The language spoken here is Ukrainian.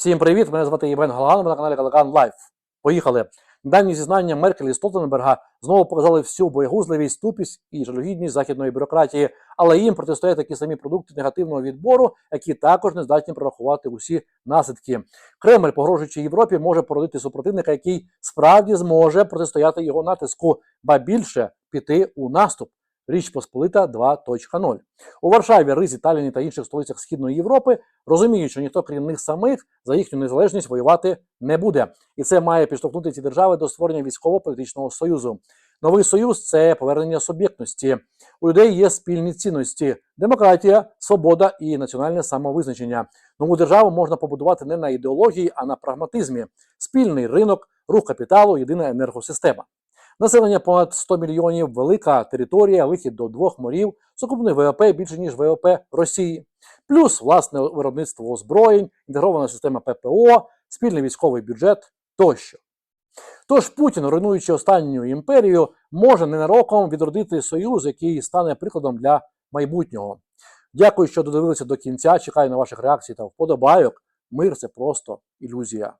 Всім привіт! Мене звати Євген Галаган, ви на каналі Галаган Лайф. Поїхали. Недавні зізнання Меркель і Столтенберга знову показали всю боєгузливість, тупість і жалюгідність західної бюрократії, але їм протистоять такі самі продукти негативного відбору, які також не здатні прорахувати усі наслідки. Кремль, погрожуючи Європі, може породити супротивника, який справді зможе протистояти його натиску, ба більше піти у наступ. Річ Посполита 2.0. У Варшаві, Ризі, Таліні та інших столицях Східної Європи розуміють, що ніхто крім них самих за їхню незалежність воювати не буде, і це має підштовхнути ці держави до створення військово-політичного союзу. Новий союз це повернення суб'єктності. У людей є спільні цінності: демократія, свобода і національне самовизначення. Нову державу можна побудувати не на ідеології, а на прагматизмі: спільний ринок, рух капіталу, єдина енергосистема. Населення понад 100 мільйонів, велика територія, вихід до двох морів, сукупний ВВП більше ніж ВВП Росії, плюс власне виробництво озброєнь, інтегрована система ППО, спільний військовий бюджет тощо. Тож Путін, руйнуючи останню імперію, може ненароком відродити союз, який стане прикладом для майбутнього. Дякую, що додивилися до кінця. Чекаю на ваших реакцій та вподобайок. Мир це просто ілюзія.